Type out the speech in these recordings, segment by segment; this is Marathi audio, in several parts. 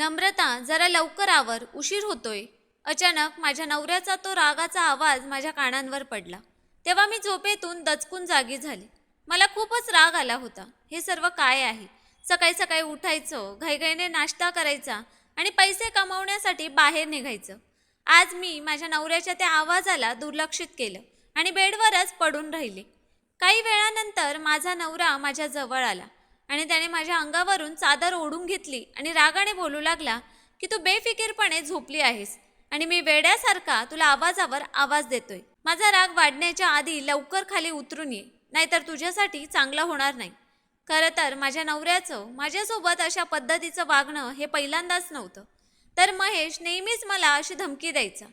नम्रता जरा लवकर आवर उशीर होतोय. अचानक माझ्या नवऱ्याचा तो रागाचा आवाज माझ्या कानांवर पडला. तेव्हा मी झोपेतून दचकून जागी झाले. मला खूपच राग आला होता. हे सर्व काय आहे? सकाळी सकाळी उठायचं घाईघाईने नाश्ता करायचा आणि पैसे कमावण्यासाठी बाहेर निघायचं. आज मी माझ्या नवऱ्याच्या त्या आवाजाला दुर्लक्षित केलं आणि बेडवरच पडून राहिले. काही वेळानंतर माझा नवरा माझ्या जवळ आला. आणि त्याने माझ्या अंगावरून चादर ओढून घेतली आणि रागाने बोलू लागला की तू बेफिकीरपणे झोपली आहेस आणि मी वेड्यासारखा तुला आवाजावर आवाज देतोय. माझा राग वाढण्याच्या आधी लवकर खाली उतरून ये नाहीतर तुझ्यासाठी चांगलं होणार नाही. खरं तर माझ्या नवऱ्याचं माझ्यासोबत अशा पद्धतीचं वागणं हे पहिल्यांदाच नव्हतं. तर महेश नेहमीच मला अशी धमकी द्यायचा.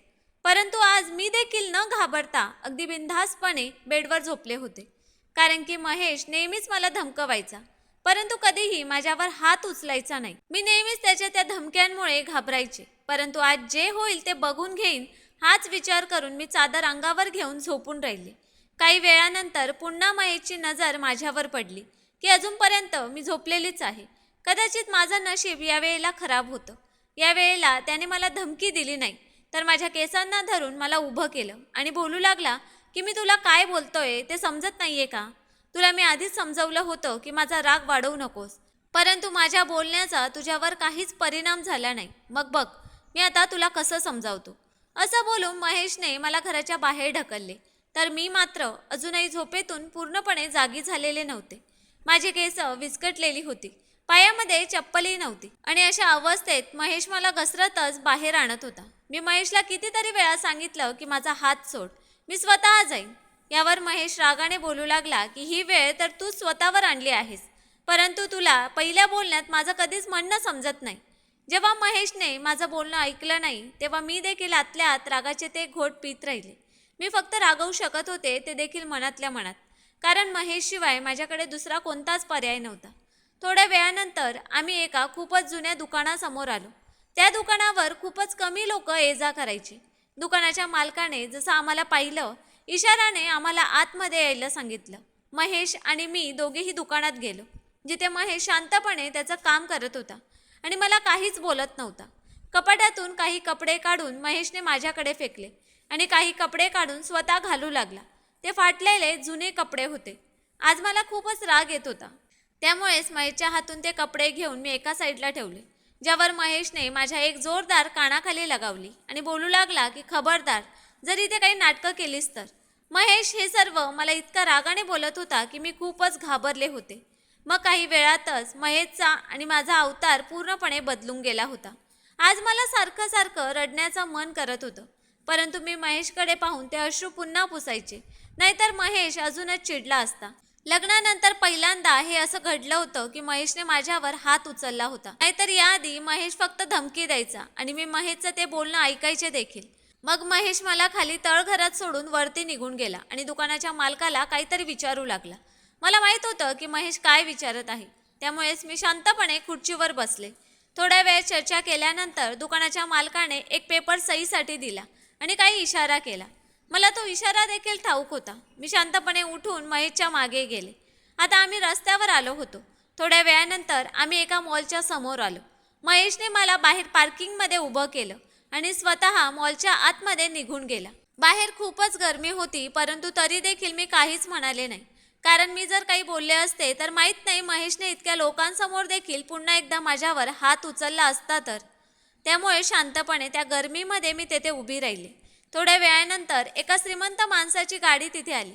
परंतु आज मी देखील न घाबरता अगदी बिनधास्तपणे बेडवर झोपले होते. कारण की महेश नेहमीच मला धमकवायचा. परंतु कधीही माझ्यावर हात उचलायचा नाही. मी नेहमीच त्याच्या त्या धमक्यांमुळे घाबरायचे. परंतु आज जे होईल ते बघून घेईन हाच विचार करून मी चादर अंगावर घेऊन झोपून राहिले. काही वेळानंतर पुन्हा मयेची नजर माझ्यावर पडली की अजूनपर्यंत मी झोपलेलीच आहे. कदाचित माझं नशीब यावेळेला खराब होतं. यावेळेला त्याने मला धमकी दिली नाही तर माझ्या केसांना धरून मला उभं केलं आणि बोलू लागला की मी तुला काय बोलतोय? ते समजत नाहीये का? तुला मी आधीच समजवलं होतं की माझा राग वाढवू नकोस. परंतु माझ्या बोलण्याचा तुझ्यावर काहीच परिणाम झाला नाही. मग बघ मी आता तुला कसं समजावतो? असं बोलून महेशने मला घराच्या बाहेर ढकलले. तर मी मात्र अजूनही झोपेतून पूर्णपणे जागी झालेले नव्हते. माझी केस विस्कटलेली होती. पायामध्ये चप्पलही नव्हती. आणि अशा अवस्थेत महेश मला घसरतच बाहेर आणत होता. मी महेशला कितीतरी वेळा सांगितलं की माझा हात सोड. मी स्वतः जाईन. यावर महेश रागाने बोलू लागला की ही वेळ तर तू स्वतःवर आणली आहेस. परंतु तुला पहिल्या बोलण्यात माझं कधीच म्हणणं समजत नाही. जेव्हा महेशने माझं बोलणं ऐकलं नाही तेव्हा मी देखील आतल्या आत रागाचे ते घोट पित राहिले. मी फक्त रागवू शकत होते ते देखील मनातल्या मनात. कारण महेशशिवाय माझ्याकडे दुसरा कोणताच पर्याय नव्हता. थोड्या वेळानंतर आम्ही एका खूपच जुन्या दुकानासमोर आलो. त्या दुकानावर खूपच कमी लोक ये जा करायची. दुकानाच्या मालकाने जसं आम्हाला पाहिलं इशाराने आम्हाला आतमध्ये यायला सांगितलं. महेश आणि मी दोघेही दुकानात गेलो जिथे महेश शांतपणे त्याचं काम करत होता आणि मला काहीच बोलत नव्हता. कपाटातून काही कपडे काढून महेशने माझ्याकडे फेकले आणि काही कपडे काढून स्वतः घालू लागला. ते फाटलेले जुने कपडे होते. आज मला खूपच राग येत होता. त्यामुळेच महेशच्या हातून ते कपडे घेऊन मी एका साईडला ठेवले ज्यावर महेशने माझ्या एक जोरदार कानाखाली लगावली आणि बोलू लागला की खबरदार जर इथे काही नाटकं केलीस तर. महेश हे सर्व मला इतका रागाने बोलत होता की मी खूपच घाबरले होते. मग काही वेळातच महेशचा आणि माझा अवतार पूर्णपणे बदलून गेला होता. आज मला सारखं सारखं रडण्याचं मन करत होतं. परंतु मी महेशकडे पाहून ते अश्रू पुन्हा पुसायचे. नाहीतर महेश अजूनच चिडला असता. लग्नानंतर पहिल्यांदा हे असं घडलं होतं की महेशने माझ्यावर हात उचलला होता. नाहीतर याआधी महेश फक्त धमकी द्यायचा आणि मी महेशचं ते बोलणं ऐकायचे देखील. मग महेश मला खाली तळघरात सोडून वरती निघून गेला आणि दुकानाच्या मालकाला काहीतरी विचारू लागला. मला माहीत होतं की महेश काय विचारत आहे. त्यामुळेच मी शांतपणे खुर्चीवर बसले. थोड्या वेळ चर्चा केल्यानंतर दुकानाच्या मालकाने एक पेपर सहीसाठी दिला आणि काही इशारा केला. मला तो इशारा देखील ठाऊक होता. मी शांतपणे उठून महेशच्या मागे गेले. आता आम्ही रस्त्यावर आलो होतो. थोड्या वेळानंतर आम्ही एका मॉलच्या समोर आलो. महेशने मला बाहेर पार्किंगमध्ये उभं केलं. आणि स्वतः मॉलच्या आतमध्ये निघून गेला. बाहेर खूपच गरमी होती परंतु तरी देखील मी काहीच म्हणाले नाही. कारण मी जर काही बोलले असते तर माहीत नाही महेशने इतक्या लोकांसमोर देखील पुन्हा एकदा माझ्यावर हात उचलला असता तर. त्यामुळे शांतपणे त्या गरमीमध्ये मी तेथे उभी राहिले. थोड्या वेळानंतर एका श्रीमंत माणसाची गाडी तिथे आली.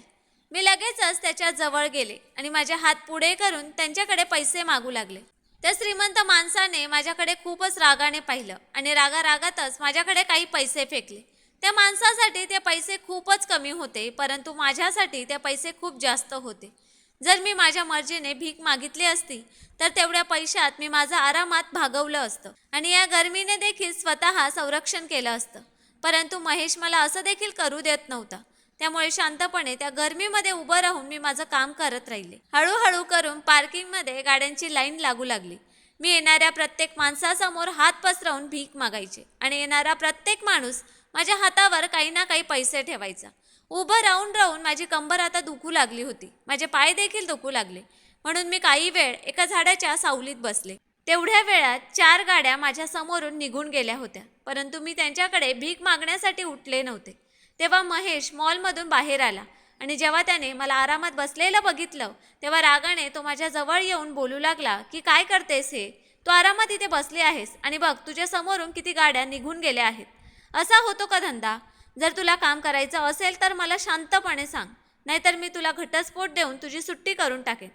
मी लगेचच त्याच्याजवळ गेले आणि माझे हात पुढे करून त्यांच्याकडे पैसे मागू लागले. त्या श्रीमंत माणसाने माझ्याकडे खूपच रागाने पाहिलं आणि रागा रागातच माझ्याकडे काही पैसे फेकले. त्या माणसासाठी ते पैसे खूपच कमी होते परंतु माझ्यासाठी ते पैसे खूप जास्त होते. जर मी माझ्या मर्जीने भीक मागितली असती तर तेवढ्या पैशात मी माझं आरामात भागवलं असतं आणि या गर्मीने देखील स्वतः संरक्षण केलं असतं. परंतु महेश मला असं देखील करू देत नव्हता. त्यामुळे शांतपणे त्या गरमीमध्ये उभं राहून मी माझं काम करत राहिले. हळूहळू करून पार्किंगमध्ये गाड्यांची लाईन लागू लागली. मी येणाऱ्या प्रत्येक माणसासमोर हात पसरवून भीक मागायचे आणि येणारा प्रत्येक माणूस माझ्या हातावर काही ना काही पैसे ठेवायचा. उभं राहून राहून माझी कंबर आता दुखू लागली होती. माझे पाय देखील दुखू लागले. म्हणून मी काही वेळ एका झाडाच्या सावलीत बसले. तेवढ्या वेळात चार गाड्या माझ्या समोरून निघून गेल्या होत्या. परंतु मी त्यांच्याकडे भीक मागण्यासाठी उठले नव्हते. तेव्हा महेश मॉलमधून बाहेर आला. आणि जेव्हा त्याने मला आरामात बसलेलं बघितलं तेव्हा रागाने तो माझ्या जवळ येऊन बोलू लागला की काय करतेस हे? तू आरामात इथे बसली आहेस आणि बघ तुझ्या समोरून किती गाड्या निघून गेल्या आहेत. असा होतो का धंदा? जर तुला काम करायचं असेल तर मला शांतपणे सांग नाहीतर मी तुला घटस्फोट देऊन तुझी सुट्टी करून टाकेन.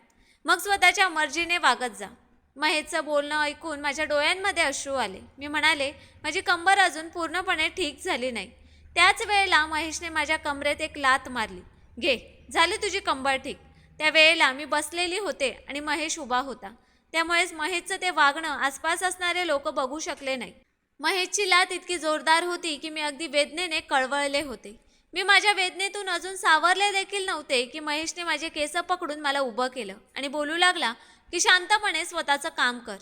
मग स्वतःच्या मर्जीने वागत जा. महेशचं बोलणं ऐकून माझ्या डोळ्यांमध्ये अश्रू आले. मी म्हणाले माझी कंबर अजून पूर्णपणे ठीक झाली नाही. त्याच वेळेला महेशने माझ्या कमरेत एक लात मारली. घे झाली तुझी कंबर ठीक. त्या वेळेला मी बसलेली होते आणि महेश उभा होता. त्यामुळेच महेशचं ते वागणं आसपास असणारे लोक बघू शकले नाही. महेशची लात इतकी जोरदार होती की मी अगदी वेदनेने कळवळले होते. मी माझ्या वेदनेतून अजून सावरले देखील नव्हते की महेशने माझे केस पकडून मला उभं केलं आणि बोलू लागला की शांतपणे स्वतःचं काम कर.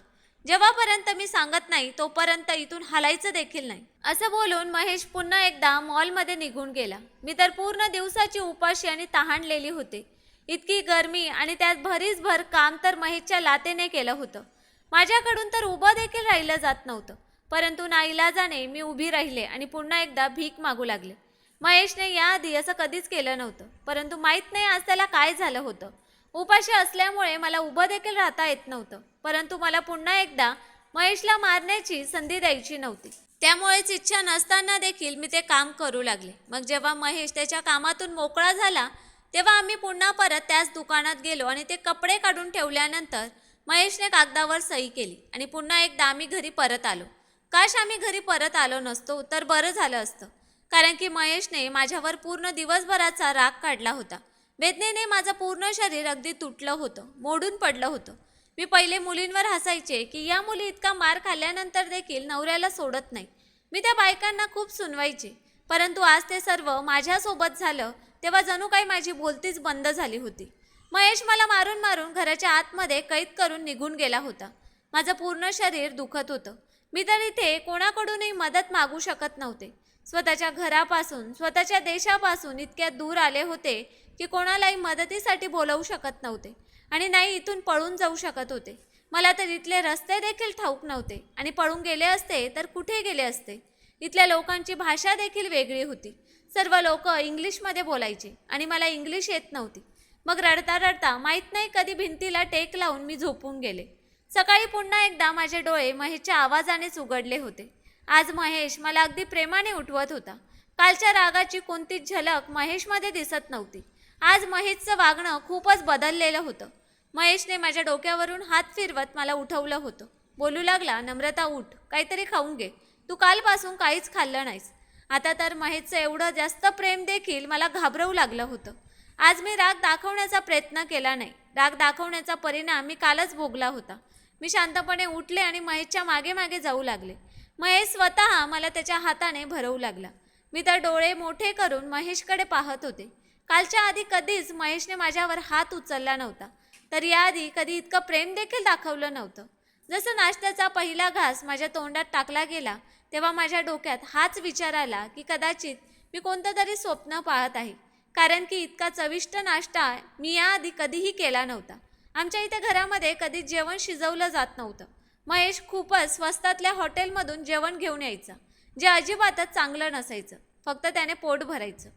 जेव्हापर्यंत मी सांगत नाही तोपर्यंत इथून हलायचं देखील नाही. असं बोलून महेश पुन्हा एकदा मॉलमध्ये निघून गेला. मी तर पूर्ण दिवसाची उपाशी आणि तहानलेली होते. इतकी गरमी आणि त्यात भरीच भर काम तर महेशच्या लातेने केलं होतं. माझ्याकडून तर उभं देखील राहिलं जात नव्हतं. परंतु नाईलाजाने मी उभी राहिले आणि पुन्हा एकदा भीक मागू लागले. महेशने याआधी असं कधीच केलं नव्हतं. परंतु माहीत नाही आज त्याला काय झालं होतं. उपाशी असल्यामुळे मला उभं देखील राहता येत नव्हतं. परंतु मला पुन्हा एकदा महेशला मारण्याची संधी द्यायची नव्हती. त्यामुळेच इच्छा नसताना देखील मी ते काम करू लागले. मग जेव्हा महेश त्याच्या कामातून मोकळा झाला तेव्हा आम्ही पुन्हा परत त्याच दुकानात गेलो आणि ते कपडे काढून ठेवल्यानंतर महेशने कागदावर सही केली आणि पुन्हा एकदा आम्ही घरी परत आलो. काश आम्ही घरी परत आलो नसतो तर बरं झालं असतं. कारण की महेशने माझ्यावर पूर्ण दिवसभराचा राग काढला होता. वेदनेने माझं पूर्ण शरीर अगदी तुटलं होतं मोडून पडलं होतं. मी पहिले मुलींवर हसायचे की या मुली इतका मार खाल्ल्यानंतर देखील नवऱ्याला सोडत नाही. मी त्या बायकांना खूप सुनवायचे. परंतु आज ते सर्व माझ्यासोबत झालं तेव्हा जणू काही माझी बोलतीच बंद झाली होती. महेश मला मारून मारून घराच्या आतमध्ये कैद करून निघून गेला होता. माझं पूर्ण शरीर दुखत होतं. मी तर इथे कोणाकडूनही मदत मागू शकत नव्हते. स्वतःच्या घरापासून स्वतःच्या देशापासून इतक्या दूर आले होते की कोणालाही मदतीसाठी बोलवू शकत नव्हते. आणि नाही इथून पळून जाऊ शकत होते. मला तर इथले रस्ते देखील ठाऊक नव्हते. आणि पळून गेले असते तर कुठे गेले असते? इथल्या लोकांची भाषा देखील वेगळी होती. सर्व लोक इंग्लिशमध्ये बोलायचे आणि मला इंग्लिश येत नव्हती. मग रडता रडता माहीत नाही कधी भिंतीला टेक लावून मी झोपून गेले. सकाळी पुन्हा एकदा माझे डोळे महेशच्या आवाजानेच उघडले होते. आज महेश मला अगदी प्रेमाने उठवत होता. कालच्या रागाची कोणतीच झलक महेशमध्ये दिसत नव्हती. आज महेशचं वागणं खूपच बदललेलं होतं. महेशने माझ्या डोक्यावरून हात फिरवत मला उठवलं होतं. बोलू लागला नम्रता उठ. काहीतरी खाऊन घे. तू कालपासून काहीच खाल्लं नाहीस. आता तर महेशचं एवढं जास्त प्रेम देखील मला घाबरवू लागलं होतं. आज मी राग दाखवण्याचा प्रयत्न केला नाही. राग दाखवण्याचा परिणाम मी कालच भोगला होता. मी शांतपणे उठले आणि महेशच्या मागे मागे जाऊ लागले. महेश स्वतः मला त्याच्या हाताने भरवू लागला. मी तर डोळे मोठे करून महेशकडे पाहत होते. कालच्या आधी कधीच महेशने माझ्यावर हात उचलला नव्हता. तर याआधी कधी इतकं प्रेम देखील दाखवलं नव्हतं. जसं नाश्त्याचा पहिला घास माझ्या तोंडात टाकला गेला तेव्हा माझ्या डोक्यात हाच विचार आला की कदाचित मी कोणतं तरी स्वप्न पाहत आहे. कारण की इतका चविष्ट नाश्ता मी याआधी कधीही केला नव्हता. आमच्या इथे घरामध्ये कधी जेवण शिजवलं जात नव्हतं. महेश खूपच स्वस्तातल्या हॉटेलमधून जेवण घेऊन यायचा जे अजिबातच चांगलं नसायचं. फक्त त्याने पोट भरायचं.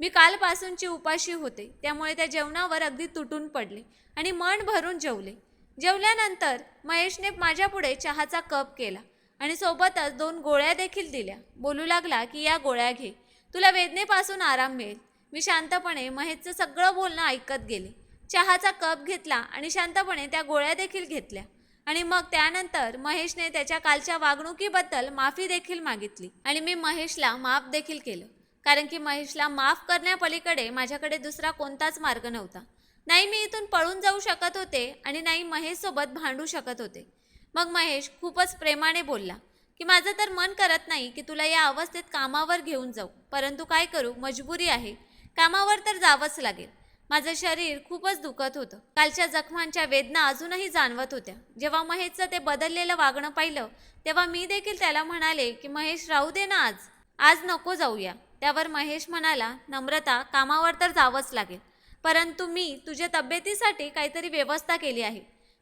मी कालपासूनची उपाशी होते. त्यामुळे त्या जेवणावर अगदी तुटून पडले आणि मन भरून जेवले. जेवल्यानंतर महेशने माझ्यापुढे चहाचा कप केला आणि सोबतच दोन गोळ्या देखील दिल्या. बोलू लागला की या गोळ्या घे. तुला वेदनेपासून आराम मिळेल. मी शांतपणे महेशचं सगळं बोलणं ऐकत गेले. चहाचा कप घेतला आणि शांतपणे त्या गोळ्या देखील घेतल्या. आणि मग त्यानंतर महेशने त्याच्या कालच्या वागणुकीबद्दल माफी देखील मागितली आणि मी महेशला माफ देखील केलं. कारण की महेशला माफ करण्यापलीकडे माझ्याकडे दुसरा कोणताच मार्ग नव्हता. नाही मी इथून पळून जाऊ शकत होते आणि नाही महेशसोबत भांडू शकत होते. मग महेश खूपच प्रेमाने बोलला की माझं तर मन करत नाही की तुला या अवस्थेत कामावर घेऊन जाऊ परंतु काय करू मजबुरी आहे. कामावर तर जावंच लागेल. माझं शरीर खूपच दुखत होतं. कालच्या जखमांच्या वेदना अजूनही जाणवत होत्या. जेव्हा महेशचं ते बदललेलं वागणं पाहिलं तेव्हा मी देखील त्याला म्हणाले की महेश राहू दे ना आज. आज नको जाऊया. त्यावर महेश म्हणाला नम्रता कामावर तर जावंच लागेल. परंतु मी तुझ्या तब्येतीसाठी काहीतरी व्यवस्था केली आहे.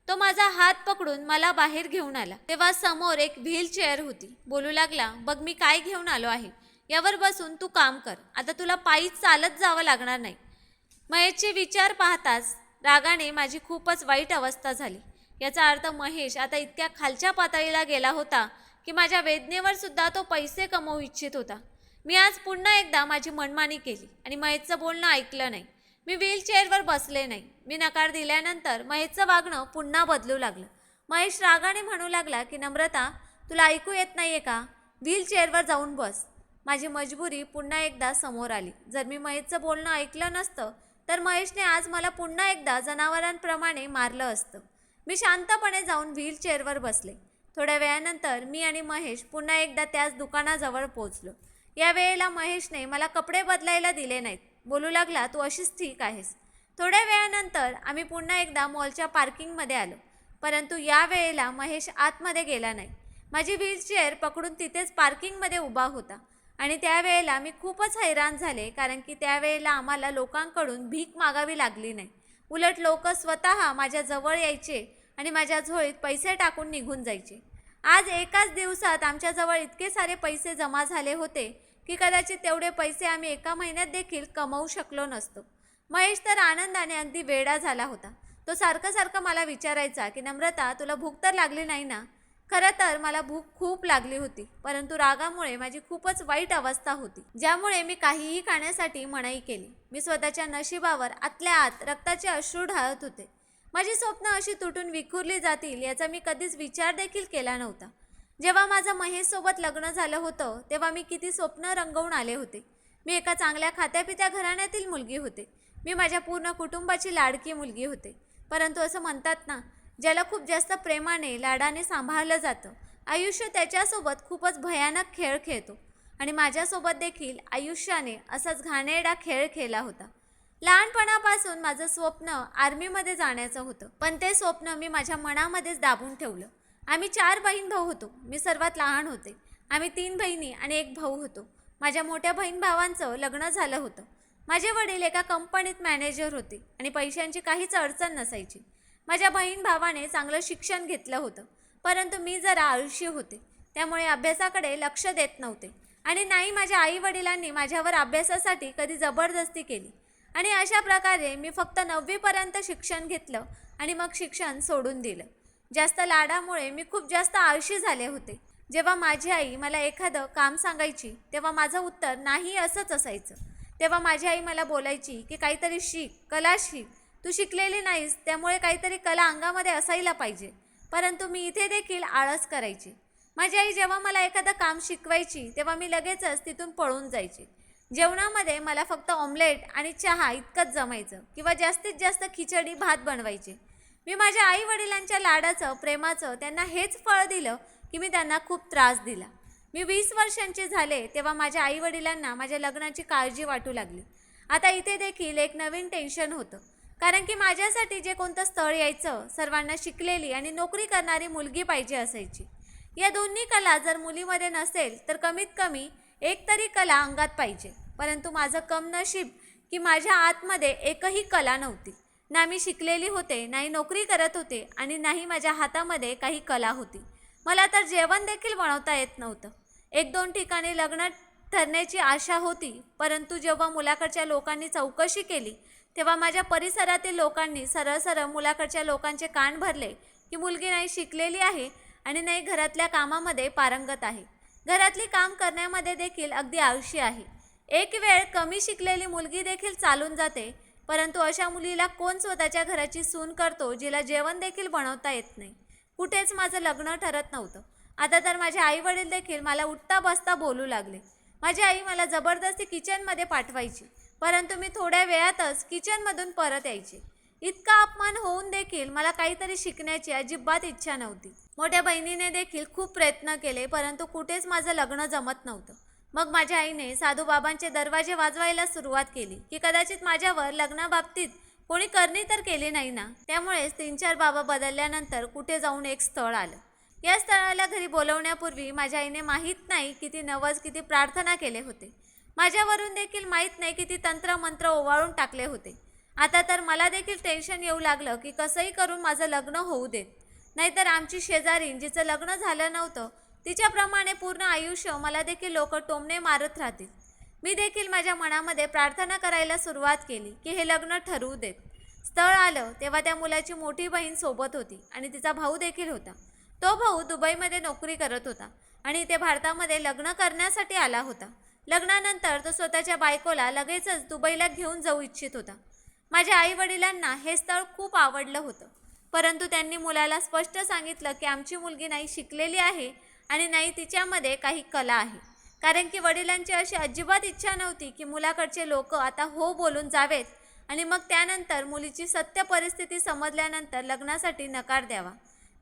तो माझा हात पकडून मला बाहेर घेऊन आला. तेव्हा समोर एक व्हील चेअर होती. बोलू लागला बघ मी काय घेऊन आलो आहे. यावर बसून तू काम कर. आता तुला पायी चालत जावं लागणार नाही. महेशचे विचार पाहताच रागाने माझी खूपच वाईट अवस्था झाली. याचा अर्थ महेश आता इतक्या खालच्या पातळीला गेला होता की माझ्या वेदनेवर सुद्धा तो पैसे कमवू इच्छित होता. मी आज पुन्हा एकदा माझी मनमानी केली आणि महेशचं बोलणं ऐकलं नाही. मी व्हीलचेअरवर बसले नाही. मी नकार दिल्यानंतर महेशचं वागणं पुन्हा बदलू लागलं. महेश रागाने म्हणू लागला की नम्रता तुला ऐकू येत नाही आहे का व्हीलचेअरवर जाऊन बस. माझी मजबुरी पुन्हा एकदा समोर आली. जर मी महेशचं बोलणं ऐकलं नसतं तर महेशने आज मला पुन्हा एकदा जनावरांप्रमाणे मारलं असतं. मी शांतपणे जाऊन व्हीलचेअरवर बसले. थोड्या वेळानंतर मी आणि महेश पुन्हा एकदा त्याच दुकानाजवळ पोचलो या वेळेला महेशने मला कपडे बदलायला दिले नाहीत. बोलू लागला तू अशीच ठीक आहेस. थोड्या वेळानंतर आम्ही पुन्हा एकदा मॉलच्या पार्किंगमध्ये आलो. परंतु या वेळेला महेश आतमध्ये गेला नाही. माझी व्हीलचेअर पकडून तिथेच पार्किंगमध्ये उभा होता. आणि त्यावेळेला मी खूपच हैराण झाले कारण की त्यावेळेला आम्हाला लोकांकडून भीक मागावी लागली नाही. उलट लोक स्वतः माझ्या जवळ यायचे आणि माझ्या झोळीत पैसे टाकून निघून जायचे. आज एकाच दिवसात आमच्याजवळ इतके सारे पैसे जमा झाले होते की कदाचित तेवढे पैसे आम्ही एका महिन्यात देखील कमवू शकलो नसतो. महेश तर आनंदाने अगदी वेडा झाला होता. तो सारखं सारखं मला विचारायचा की नम्रता तुला भूक तर लागली नाही ना? खरं तर मला भूक खूप लागली होती परंतु रागामुळे माझी खूपच वाईट अवस्था होती ज्यामुळे मी काहीही खाण्यासाठी मनाई केली. मी स्वतःच्या नशिबावर आतल्या आत रक्ताचे अश्रू ढाळत होते. माझी स्वप्न अशी तुटून विखुरली जातील याचा मी कधीच विचार देखील केला नव्हता. जेव्हा माझं महेशसोबत लग्न झालं होतं तेव्हा मी किती स्वप्न रंगवून आले होते. मी एका चांगल्या खात्यापित्या घराण्यातील मुलगी होते. मी माझ्या पूर्ण कुटुंबाची लाडकी मुलगी होते. परंतु असं म्हणतात ना ज्याला खूप जास्त प्रेमाने लाडाने सांभाळलं जातं आयुष्य त्याच्यासोबत खूपच भयानक खेळ खेळतो. आणि माझ्यासोबत देखील आयुष्याने असाच घाणेरडा खेळ खेळला होता. लहानपणापासून माझं स्वप्न आर्मीमध्ये जाण्याचं होतं. पण ते स्वप्न मी माझ्या मनामध्येच दाबून ठेवलं. आम्ही चार बहीण भाऊ होतो. मी सर्वात लहान होते. आम्ही तीन बहिणी आणि एक भाऊ होतो. माझ्या मोठ्या बहीण भावांचं लग्न झालं होतं. माझे वडील एका कंपनीत मॅनेजर होते आणि पैशांची काहीच अडचण नसायची. माझ्या बहीण भावाने चांगलं शिक्षण घेतलं होतं. परंतु मी जरा आळशी होते. त्यामुळे अभ्यासाकडे लक्ष देत नव्हते. आणि नाही माझ्या आई वडिलांनी माझ्यावर अभ्यासासाठी कधी जबरदस्ती केली. आणि अशा प्रकारे मी फक्त नववीपर्यंत शिक्षण घेतलं आणि मग शिक्षण सोडून दिलं. जास्त लाडामुळे मी खूप जास्त आळशी झाले होते. जेव्हा माझी आई मला एखादं काम सांगायची तेव्हा माझं उत्तर नाही असंच असायचं. तेव्हा माझी आई मला बोलायची की काहीतरी शिक कला शिक. तू शिकलेली नाहीस त्यामुळे काहीतरी कला अंगामध्ये असायला पाहिजे. परंतु मी इथे देखील आळस करायची. माझी आई जेव्हा मला एखादं काम शिकवायची तेव्हा मी लगेचच तिथून पळून जायची. जेवणामध्ये मला फक्त ऑमलेट आणि चहा इतकंच जमायचं किंवा जास्तीत जास्त खिचडी भात बनवायचे. मी माझ्या आई वडिलांच्या लाडाचं प्रेमाचं त्यांना हेच फळ दिलं की मी त्यांना खूप त्रास दिला. मी वीस वर्षांचे झाले तेव्हा माझ्या आई वडिलांना माझ्या लग्नाची काळजी वाटू लागली. आता इथे देखील एक नवीन टेन्शन होतं. कारण की माझ्यासाठी जे कोणतं स्थळ यायचं सर्वांना शिकलेली आणि नोकरी करणारी मुलगी पाहिजे असायची. या दोन्ही कला जर मुलीमध्ये नसेल तर कमीत कमी एक तरी कला अंगात पाहिजे. परंतु माझं कम नशीब की माझ्या आतमध्ये एकही कला नव्हती. ना मी शिकलेली होते नाही नोकरी करत होते आणि नाही माझ्या हातामध्ये काही कला होती. मला तर जेवण देखील बनवता येत नव्हतं. एक दोन ठिकाणी लग्न ठरण्याची आशा होती परंतु जेव्हा मुलाकडच्या लोकांनी चौकशी केली तेव्हा माझ्या परिसरातील लोकांनी सरळ सरळ मुलाकडच्या लोकांचे कान भरले की मुलगी नाही शिकलेली आहे आणि नाही घरातल्या कामामध्ये पारंगत आहे. घरातली काम करण्यामध्ये देखील अगदी आळशी आहे. एक वेळ कमी शिकलेली मुलगी देखील चालून जाते परंतु अशा मुलीला कोण स्वतःच्या घराची सून करतो जिला जेवण देखील बनवता येत नाही? कुठेच माझं लग्न ठरत नव्हतं. आता तर माझे आई वडील देखील मला उठता बसता बोलू लागले. माझी आई मला जबरदस्ती किचनमध्ये पाठवायची परंतु मी थोड्या वेळातच किचनमधून परत यायचे. इतका अपमान होऊन देखील मला काहीतरी शिकण्याची अजिबात इच्छा नव्हती. मोठ्या बहिणीने देखील खूप प्रयत्न केले परंतु कुठेच माझं लग्न जमत नव्हतं. मग माझ्या आईने साधूबाबांचे दरवाजे वाजवायला सुरुवात केली की कदाचित माझ्यावर लग्नाबाबतीत कोणी करणी तर केली नाही ना? त्यामुळेच तीन चार बाबा बदलल्यानंतर कुठे जाऊन एक स्थळ आलं. या स्थळाला घरी बोलवण्यापूर्वी माझ्या आईने माहीत नाही किती नवज किती प्रार्थना केले होते. माझ्यावरून देखील माहीत नाही किती तंत्र मंत्र ओवाळून टाकले होते. आता तर मला देखील टेन्शन येऊ लागलं की कसंही करून माझं लग्न होऊ देत. नाहीतर आमची शेजारी जिचं लग्न झालं नव्हतं तिच्याप्रमाणे पूर्ण आयुष्य मला देखील लोक टोमणे मारत राहतील. मी देखील माझ्या मनामध्ये प्रार्थना करायला सुरुवात केली की हे लग्न ठरवू देत. स्थळ आलं तेव्हा त्या मुलाची मोठी बहीण सोबत होती आणि तिचा भाऊ देखील होता. तो भाऊ दुबईमध्ये नोकरी करत होता आणि इथे भारतामध्ये लग्न करण्यासाठी आला होता. लग्नानंतर तो स्वतःच्या बायकोला लगेचच दुबईला घेऊन जाऊ इच्छित होता. माझ्या आई वडिलांना हे स्थळ खूप आवडलं होतं. परंतु त्यांनी मुलाला स्पष्ट सांगितलं की आमची मुलगी नाही शिकलेली आहे. आणि नाही तिच्यामध्ये काही कला आहे. कारण की वडिलांची अशी अजिबात इच्छा नव्हती की मुलाकडचे लोक आता हो बोलून जावेत आणि मग त्यानंतर मुलीची सत्य परिस्थिती समजल्यानंतर लग्नासाठी नकार द्यावा.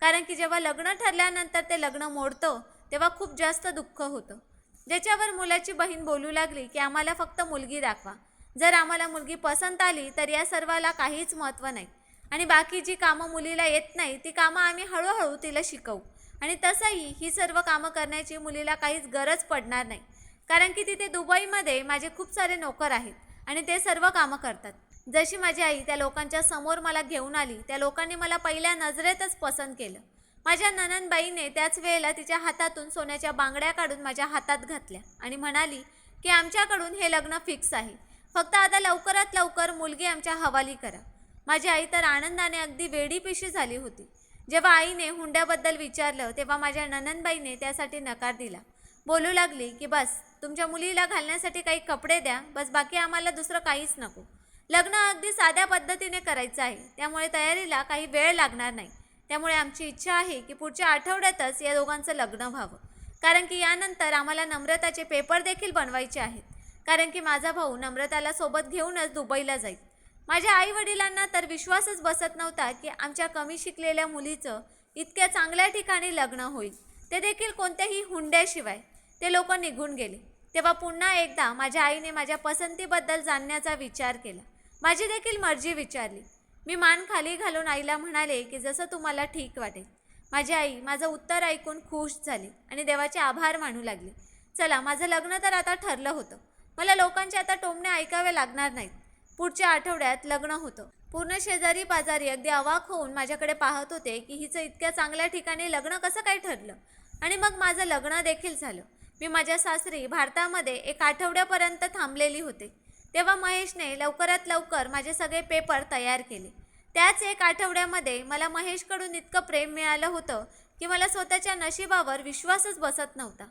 कारण की जेव्हा लग्न ठरल्यानंतर ते लग्न मोडतं तेव्हा खूप जास्त दुःख होतं. ज्याच्यावर मुलाची बहीण बोलू लागली की आम्हाला फक्त मुलगी दाखवा. जर आम्हाला मुलगी पसंत आली तर या सर्वाला काहीच महत्त्व नाही. आणि बाकी जी कामं मुलीला येत नाही ती कामं आम्ही हळूहळू तिला शिकवू. आणि तसंही ही सर्व कामं करण्याची मुलीला काहीच गरज पडणार नाही. कारण की तिथे दुबईमध्ये माझे खूप सारे नोकर आहेत आणि ते सर्व कामं करतात. जशी माझी आई त्या लोकांच्या समोर मला घेऊन आली त्या लोकांनी मला पहिल्या नजरेतच पसंत केलं. माझ्या नननबाईने त्याच वेळेला तिच्या हातातून सोन्याच्या बांगड्या काढून माझ्या हातात घातल्या आणि म्हणाली की आमच्याकडून हे लग्न फिक्स आहे. फक्त आता लवकरात लवकर मुलगी आमच्या हवाली करा. माझी आई तर आनंदाने अगदी वेडीपिशी झाली होती. जेव्हा आईने हुंड्याबद्दल विचारलं तेव्हा माझ्या नननबाईने त्यासाठी नकार दिला. बोलू लागली की बस तुमच्या मुलीला घालण्यासाठी काही कपडे द्या. बस बाकी आम्हाला दुसरं काहीच नको. लग्न अगदी साध्या पद्धतीने करायचं आहे. त्यामुळे तयारीला काही वेळ लागणार नाही. त्यामुळे आमची इच्छा आहे की पुढच्या आठवड्यातच या दोघांचं लग्न व्हावं. कारण की यानंतर आम्हाला नम्रताचे पेपर देखील बनवायचे आहेत. कारण की माझा भाऊ नम्रताला सोबत घेऊनच दुबईला जाईल. माझ्या आई वडिलांना तर विश्वासच बसत नव्हता की आमच्या कमी शिकलेल्या मुलीचं इतक्या चांगल्या ठिकाणी लग्न होईल. ते देखील कोणत्याही हुंड्याशिवाय. ते लोक निघून गेले. तेव्हा पुन्हा एकदा माझ्या आईने माझ्या पसंतीबद्दल जाणण्याचा विचार केला. माझी देखील मर्जी विचारली. मी मान खाली घालून आईला म्हणाले की जसं तुम्हाला ठीक वाटेल. माझी आई माझं उत्तर ऐकून खुश झाली आणि देवाचे आभार मानू लागले. चला माझं लग्न तर आता ठरलं होतं. मला लोकांचे आता टोमणे ऐकावे लागणार नाहीत. पुढच्या आठवड्यात लग्न होतं. पूर्ण शेजारी पाजारी अगदी अवाक होऊन माझ्याकडे पाहत होते की हिचं इतक्या चांगल्या ठिकाणी लग्न कसं काय ठरलं. आणि मग माझं लग्न देखील झालं. मी माझ्या सासरी भारतामध्ये एक आठवड्यापर्यंत थांबलेली होते. तेव्हा महेशने लवकरात लवकर माझे सगळे पेपर तयार केले. त्याच एक आठवड्यामध्ये मला महेशकडून इतकं प्रेम मिळालं होतं की मला स्वतःच्या नशिबावर विश्वासच बसत नव्हता.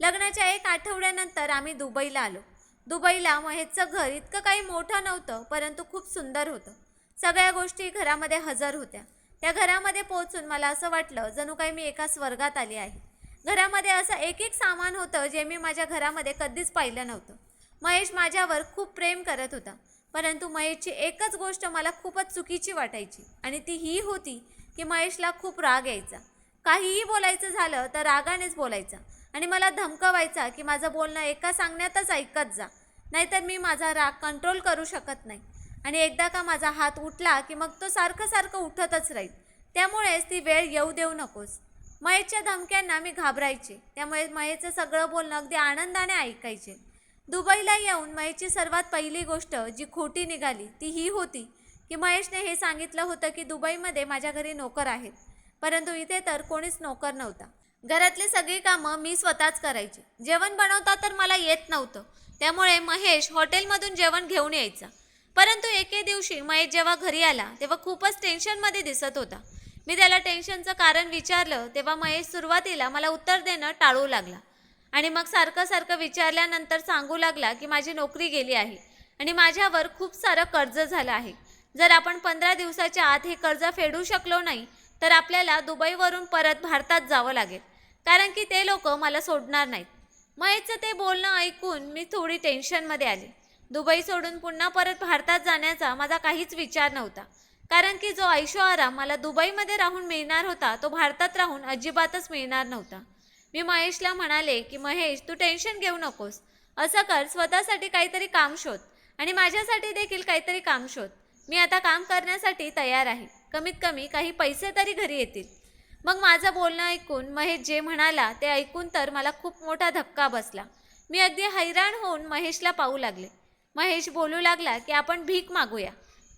लग्नाच्या एक आठवड्यानंतर आम्ही दुबईला आलो. दुबईला महेशचं घर इतकं काही मोठं नव्हतं परंतु खूप सुंदर होतं. सगळ्या गोष्टी घरामध्ये हजर होत्या. त्या घरामध्ये पोहोचून मला असं वाटलं जणू काही मी एका स्वर्गात आली आहे. घरामध्ये असं एक एक सामान होतं जे मी माझ्या घरामध्ये कधीच पाहिलं नव्हतं. महेश माझ्यावर खूप प्रेम करत होता परंतु महेशची एकच गोष्ट मला खूपच चुकीची वाटायची आणि ती ही होती की महेशला खूप राग यायचा. काहीही बोलायचं झालं तर रागानेच बोलायचा आणि मला धमकवायचा की माझं बोलणं एका सांगण्यातच ऐकत जा. नाहीतर मी माझा राग कंट्रोल करू शकत नाही. आणि एकदा का माझा हात उठला की मग तो सारखं सारखं उठतच राहील. त्यामुळेच ती वेळ येऊ देऊ नकोस. महेशच्या धमक्यांना मी घाबरायचे. त्यामुळे महेशचं सगळं बोलणं अगदी आनंदाने ऐकायचे. दुबईला येऊन महेशची सर्वात पहिली गोष्ट जी खोटी निघाली ती ही होती की महेशने हे सांगितलं होतं की दुबईमध्ये माझ्या घरी नोकर आहेत. परंतु इथे तर कोणीच नोकर नव्हता. घरातली सगळी कामं मी स्वतःच करायची. जेवण बनवता तर मला येत नव्हतं. त्यामुळे महेश हॉटेलमधून जेवण घेऊन यायचा. परंतु एके दिवशी महेश जेव्हा घरी आला तेव्हा खूपच टेन्शनमध्ये दिसत होता. मी त्याला टेन्शनचं कारण विचारलं तेव्हा महेश सुरुवातीला मला उत्तर देणं टाळू लागला. आणि मग सारखं सारखं विचारल्यानंतर सांगू लागला की माझी नोकरी गेली आहे आणि माझ्यावर खूप सारं कर्ज झालं आहे. जर आपण पंधरा दिवसाच्या आत हे कर्ज फेडू शकलो नाही तर आपल्याला दुबईवरून परत भारतात जावं लागेल. कारण की ते लोक मला सोडणार नाहीत. महेशचं ते बोलणं ऐकून मी थोडी टेन्शनमध्ये आले. दुबई सोडून पुन्हा परत भारतात जाण्याचा माझा काहीच विचार नव्हता. कारण की जो ऐशो आराम मला दुबईमध्ये राहून मिळणार होता तो भारतात राहून अजिबातच मिळणार नव्हता. मी महेशला म्हणाले की महेश तू टेन्शन घेऊ नकोस. असं कर स्वतःसाठी काहीतरी काम शोध आणि माझ्यासाठी देखील काहीतरी काम शोध. मी आता काम करण्यासाठी तयार आहे. कमीत कमी काही पैसे तरी घरी येतील. मग माझं बोलणं ऐकून महेश जे म्हणाला ते ऐकून तर मला खूप मोठा धक्का बसला. मी अगदी हैराण होऊन महेशला पाहू लागले. महेश बोलू लागला की आपण भीक मागूया.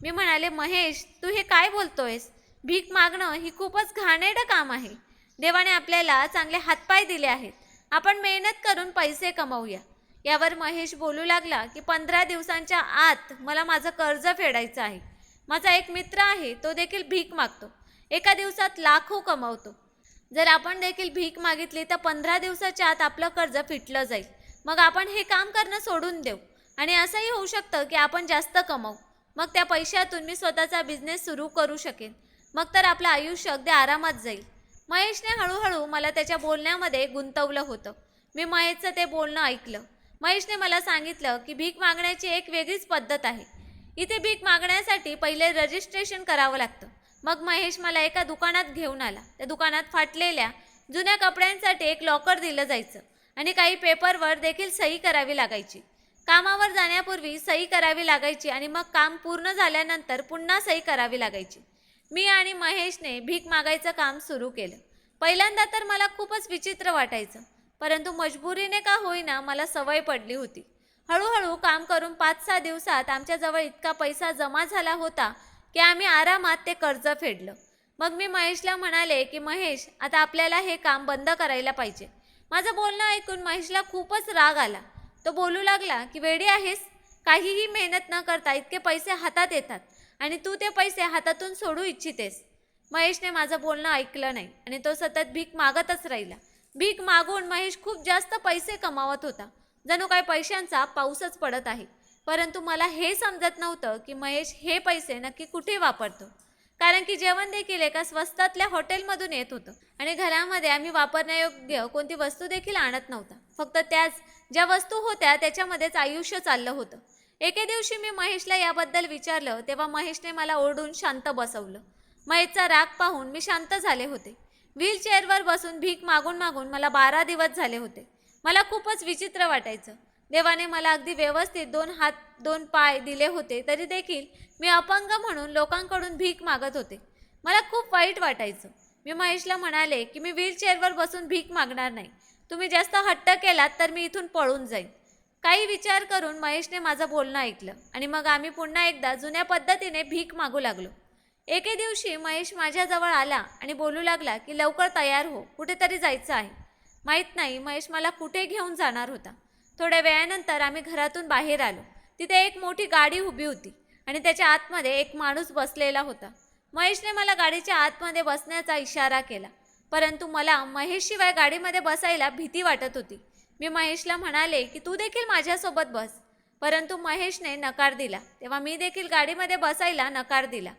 मी म्हणाले महेश तू हे काय बोलतोयस? भीक मागणं ही खूपच घाणेरडं काम आहे. देवाने आपल्याला चांगले हातपाय दिले आहेत. आपण मेहनत करून पैसे कमवूया. यावर महेश बोलू लागला की पंधरा दिवसांच्या आत मला माझं कर्ज फेडायचं आहे. माझा एक मित्र आहे तो देखील भीक मागतो. एका दिवसात लाखो कमावतो. जर आपण देखील भीक मागितली तर पंधरा दिवसाच्या आत आपलं कर्ज फिटलं जाईल. मग आपण हे काम करणं सोडून देऊ. आणि असंही होऊ शकतं की आपण जास्त कमावू. मग त्या पैशातून मी स्वतःचा बिझनेस सुरू करू शकेन. मग तर आपलं आयुष्य अगदी आरामात जाईल. महेशने हळूहळू मला त्याच्या बोलण्यामध्ये गुंतवलं होतं. मी महेशचं ते बोलणं ऐकलं. महेशने मला सांगितलं की भीक मागण्याची एक वेगळीच पद्धत आहे. इथे भीक मागण्यासाठी पहिले रजिस्ट्रेशन करावं लागतं. मग महेश मला एका दुकानात घेऊन आला. त्या दुकानात फाटलेल्या जुन्या कपड्यांसाठी एक लॉकर दिलं जायचं आणि काही पेपरवर देखील सही करावी लागायची. कामावर जाण्यापूर्वी सही करावी लागायची आणि मग काम पूर्ण झाल्यानंतर पुन्हा सही करावी लागायची. मी आणि महेशने भीक मागायचं काम सुरू केलं. पहिल्यांदा तर मला खूपच विचित्र वाटायचं परंतु मजबुरीने का होईना मला सवय पडली होती. हळूहळू काम करून पाच सहा दिवसात आमच्याजवळ इतका पैसा जमा झाला होता की आम्ही आरामात ते कर्ज फेडलं. मग मी महेशला म्हणाले की महेश आता आपल्याला हे काम बंद करायला पाहिजे. माझं बोलणं ऐकून महेशला खूपच राग आला. तो बोलू लागला की वेडी आहेस. काहीही मेहनत न करता इतके पैसे हातात येतात आणि तू ते पैसे हातातून सोडू इच्छितेस. महेशने माझं बोलणं ऐकलं नाही आणि तो सतत भीक मागतच राहिला. भीक मागून महेश खूप जास्त पैसे कमावत होता. जणू काय पैशांचा पाऊसच पडत आहे. परंतु मला हे समजत नव्हतं की महेश हे पैसे नक्की कुठे वापरतो. कारण की जेवण देखील एका स्वस्तातल्या हॉटेलमधून येत होतं आणि घरामध्ये आम्ही वापरण्यायोग्य कोणती वस्तू देखील आणत नव्हता. फक्त त्याच ज्या वस्तू होत्या त्याच्यामध्येच आयुष्य चाललं होतं. एके दिवशी मी महेशला याबद्दल विचारलं तेव्हा महेशने मला ओरडून शांत बसवलं. महेशचा राग पाहून मी शांत झाले होते. व्हीलचेअरवर बसून भीक मागून मागून मला बारा दिवस झाले होते. मला खूपच विचित्र वाटायचं. देवाने मला अगदी व्यवस्थित दोन हात दोन पाय दिले होते तरी देखील मी अपंग म्हणून लोकांकडून भीक मागत होते. मला खूप वाईट वाटायचं. मी महेशला म्हणाले की मी व्हीलचेअरवर बसून भीक मागणार नाही. तुम्ही जास्त हट्ट केलात तर मी इथून पळून जाईन. काही विचार करून महेशने माझं बोलणं ऐकलं आणि मग आम्ही पुन्हा एकदा जुन्या पद्धतीने भीक मागू लागलो. एके दिवशी महेश माझ्याजवळ आला आणि बोलू लागला की लवकर तयार हो कुठेतरी जायचं आहे. माहीत नाही महेश मला कुठे घेऊन जाणार होता. थोड्या वेळानंतर आम्ही घरातून बाहेर आलो. तिथे एक मोठी गाडी उभी होती आणि त्याच्या आतमध्ये एक माणूस बसलेला होता. महेशने मला गाडीच्या आतमध्ये बसण्याचा इशारा केला परंतु मला महेशशिवाय गाडीमध्ये बसायला भीती वाटत होती. मी महेशला म्हणाले की तू देखील माझ्यासोबत बस. परंतु महेशने नकार दिला. तेव्हा मी देखील गाडीमध्ये बसायला नकार दिला.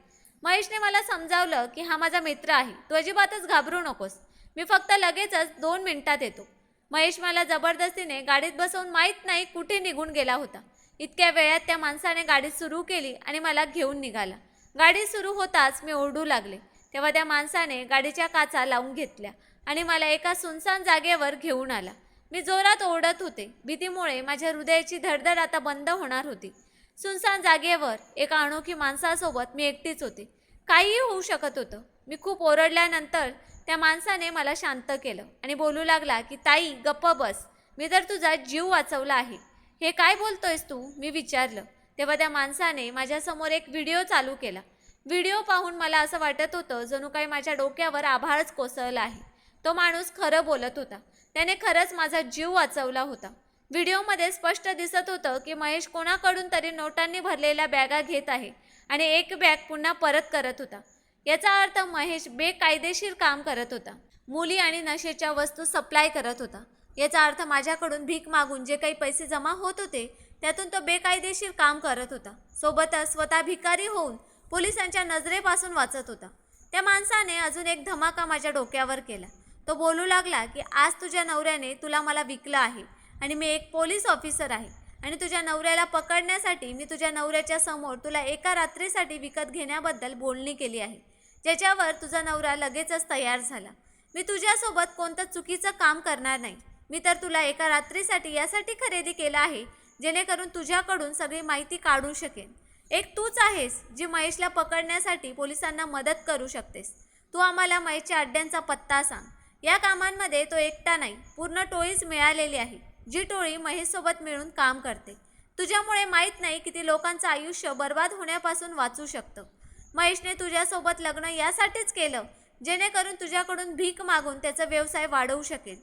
महेशने मला समजावलं की हा माझा मित्र आहे. तू अजिबातच घाबरू नकोस. मी फक्त लगेचच दोन मिनिटात येतो. महेश मला जबरदस्तीने गाडीत बसवून माहीत नाही कुठे निघून गेला होता. इतक्या वेळात त्या माणसाने गाडी सुरू केली आणि मला घेऊन निघाला. गाडी सुरू होताच मी ओरडू लागले. तेव्हा त्या माणसाने गाडीच्या काचा लावून घेतल्या आणि मला एका सुनसान जागेवर घेऊन आला. मी जोरात ओरडत होते. भीतीमुळे माझ्या हृदयाची धडधड आता बंद होणार होती. सुनसान जागेवर एका अनोखी माणसासोबत मी एकटीच होते. काहीही होऊ शकत होतं. मी खूप ओरडल्यानंतर त्या माणसाने मला शांत केलं आणि बोलू लागला की ताई गप्प बस. मी तर तुझा जीव वाचवला आहे. हे काय बोलतोयस तू? मी विचारलं. तेव्हा त्या माणसाने माझ्यासमोर एक व्हिडिओ चालू केला. व्हिडिओ पाहून मला असं वाटत होतं जणू काही माझ्या डोक्यावर आभाळच कोसळला आहे. तो माणूस खरं बोलत होता. त्याने खरंच माझा जीव वाचवला होता. व्हिडिओमध्ये स्पष्ट दिसत होतं की महेश कोणाकडून तरी नोटांनी भरलेल्या बॅगा घेत आहे आणि एक बॅग पुन्हा परत करत होता. याचा अर्थ महेश बेकायदेशीर काम करत होता. मुली आणि नशेच्या वस्तू सप्लाय करत होता. याचा अर्थ माझ्याकडून भीक मागून जे काही पैसे जमा होत होते त्यातून तो बेकायदेशीर काम करत होता. सोबतच स्वतः भिकारी होऊन पोलिसांच्या नजरेपासून वाचत होता. त्या माणसाने अजून एक धमाका माझ्या डोक्यावर केला. तो बोलू लागला की आज तुझ्या नवऱ्याने तुला मला विकलं आहे आणि मी एक पोलीस ऑफिसर आहे आणि तुझ्या नवऱ्याला पकडण्यासाठी मी तुझ्या नवऱ्याच्या समोर तुला एका रात्रीसाठी विकत घेण्याबद्दल बोलणी केली आहे. ज्याच्यावर तुझा नवरा लगेचच तयार झाला. मी तुझ्यासोबत कोणतं चुकीचं काम करणार नाही. मी तर तुला एका रात्रीसाठी यासाठी खरेदी केलं आहे जेणेकरून तुझ्याकडून सगळी माहिती काढू शकेन. एक तूच आहेस जी महेशला पकडण्यासाठी पोलिसांना मदत करू शकतेस. तू आम्हाला महेशच्या अड्ड्यांचा पत्ता सांग. या कामांमध्ये तो एकटा नाही पूर्ण टोळीच मिळालेली आहे जी टोळी महेशसोबत मिळून काम करते. तुझ्यामुळे माहीत नाही किती लोकांचं आयुष्य बर्बाद होण्यापासून वाचू शकतं. महेशने तुझ्यासोबत लग्न यासाठीच केलं जेणेकरून तुझ्याकडून भीक मागून त्याचा व्यवसाय वाढवू शकेल.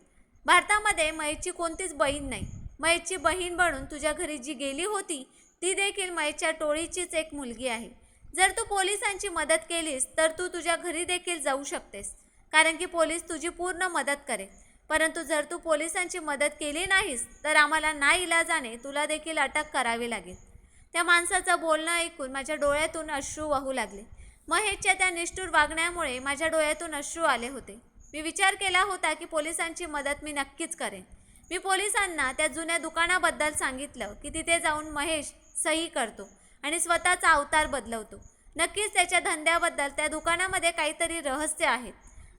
भारतामध्ये महेशची कोणतीच बहीण नाही. महेशची बहीण बनून तुझ्या घरी जी गेली होती ती देखील महेशच्या टोळीचीच एक मुलगी आहे. जर तू पोलिसांची मदत केलीस तर तू तुझ्या घरी देखील जाऊ शकतेस कारण की पोलीस तुझी पूर्ण मदत करेल. परंतु जर तू पोलिसांची मदत केली नाहीस तर आम्हाला ना इलाजाने तुला देखील अटक करावी लागेल. त्या माणसाचं बोलणं ऐकून माझ्या डोळ्यातून अश्रू वाहू लागले. महेशच्या त्या निष्ठूर वागण्यामुळे माझ्या डोळ्यातून अश्रू आले होते. मी विचार केला होता की पोलिसांची मदत मी नक्कीच करेन. मी पोलिसांना त्या जुन्या दुकानाबद्दल सांगितलं की तिथे जाऊन महेश सही करतो आणि स्वतःचा अवतार बदलवतो. नक्कीच त्याच्या धंद्याबद्दल त्या दुकानामध्ये काहीतरी रहस्य आहेत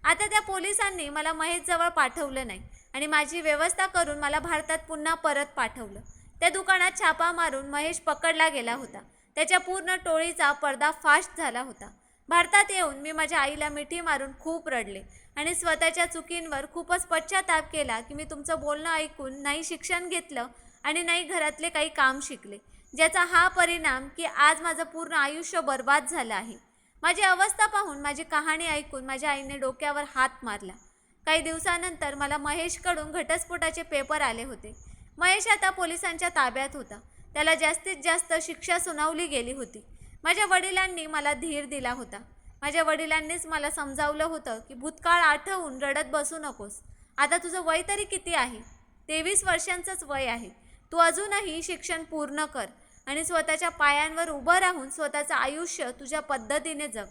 आता त्या पोलिसांनी मला महेशजवळ पाठवलं नाही आणि माझी व्यवस्था करून मला भारतात पुन्हा परत पाठवलं. त्या दुकानात छापा मारून महेश पकडला गेला होता. त्याच्या पूर्ण टोळीचा पर्दाफाश झाला होता. भारतात येऊन मी माझ्या आईला मिठी मारून खूप रडले आणि स्वतःच्या चुकींवर खूपच पश्चाताप केला की मी तुमचं बोलणं ऐकून नाही शिक्षण घेतलं आणि नाही घरातले काही काम शिकले ज्याचा हा परिणाम की आज माझं पूर्ण आयुष्य बर्बाद झालं आहे. माझी अवस्था पाहून माझी कहाणी ऐकून माझ्या आईने डोक्यावर हात मारला. काही दिवसानंतर मला महेशकडून घटस्फोटाचे पेपर आले होते. महेश आता पोलिसांच्या ताब्यात होता. त्याला जास्तीत जास्त शिक्षा सुनावली गेली होती. माझ्या वडिलांनी मला धीर दिला होता. माझ्या वडिलांनीच मला समजावलं होतं की भूतकाळ आठवून रडत बसू नकोस. आता तुझं वय तरी किती आहे? तेवीस वर्षांचंच वय आहे. तू अजूनही शिक्षण पूर्ण कर आणि स्वतःच्या पायांवर उभं राहून स्वतःचं आयुष्य तुझ्या पद्धतीने जग.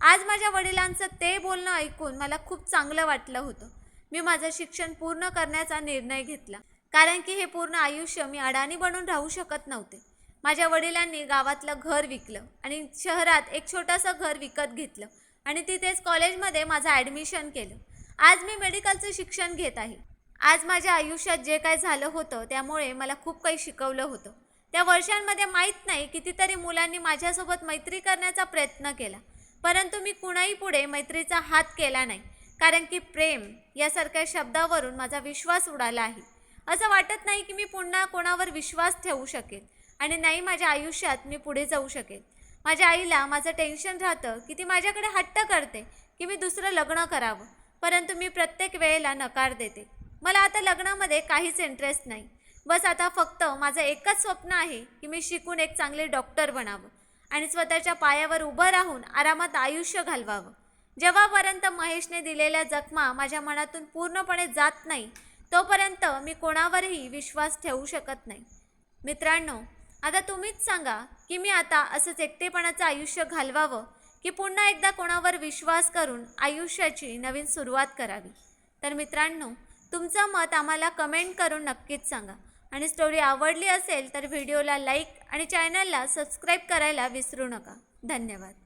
आज माझ्या वडिलांचं ते बोलणं ऐकून मला खूप चांगलं वाटलं होतं. मी माझं शिक्षण पूर्ण करण्याचा निर्णय घेतला. कारण की हे पूर्ण आयुष्य मी अडाणी बनून राहू शकत नव्हते. माझ्या वडिलांनी गावातलं घर विकलं आणि शहरात एक छोटंसं घर विकत घेतलं आणि तिथेच कॉलेजमध्ये माझं ॲडमिशन केलं. आज मी मेडिकलचं शिक्षण घेत आहे. आज माझ्या आयुष्यात जे काय झालं होतं त्यामुळे मला खूप काही शिकवलं होतं. त्या वर्षांमध्ये माहीत नाही कितीतरी मुलांनी माझ्यासोबत मैत्री करण्याचा प्रयत्न केला. परंतु मी कुणाही पुढे मैत्रीचा हात केला नाही. कारण की प्रेम यासारख्या शब्दावरून माझा विश्वास उडाला आहे. असं वाटत नाही की मी पुन्हा कोणावर विश्वास ठेवू शकेल आणि नाही माझ्या आयुष्यात मी पुढे जाऊ शकेल माझ्या आईला माझं टेन्शन राहतं की ती माझ्याकडे हट्ट करते की मी दुसरं लग्न करावं. परंतु मी प्रत्येक वेळेला नकार देते. मला आता लग्नामध्ये काहीच इंटरेस्ट नाही. बस आता फक्त माझं एकच स्वप्न आहे की मी शिकून एक चांगले डॉक्टर बनावं आणि स्वतःच्या पायावर उभं राहून आरामात आयुष्य घालवावं. जेव्हापर्यंत महेशने दिलेल्या जखमा माझ्या मनातून पूर्णपणे जात नाही तोपर्यंत मी कोणावरही विश्वास ठेवू शकत नाही. मित्रांनो आता तुम्हीच सांगा की मी आता असंच एकटेपणाचं आयुष्य घालवावं की पुन्हा एकदा कोणावर विश्वास करून आयुष्याची नवीन सुरुवात करावी? तर मित्रांनो तुमचं मत आम्हाला कमेंट करून नक्कीच सांगा. आणि स्टोरी आवडली असेल तर व्हिडिओला लाईक आणि चॅनलला सबस्क्राईब करायला विसरू नका. धन्यवाद.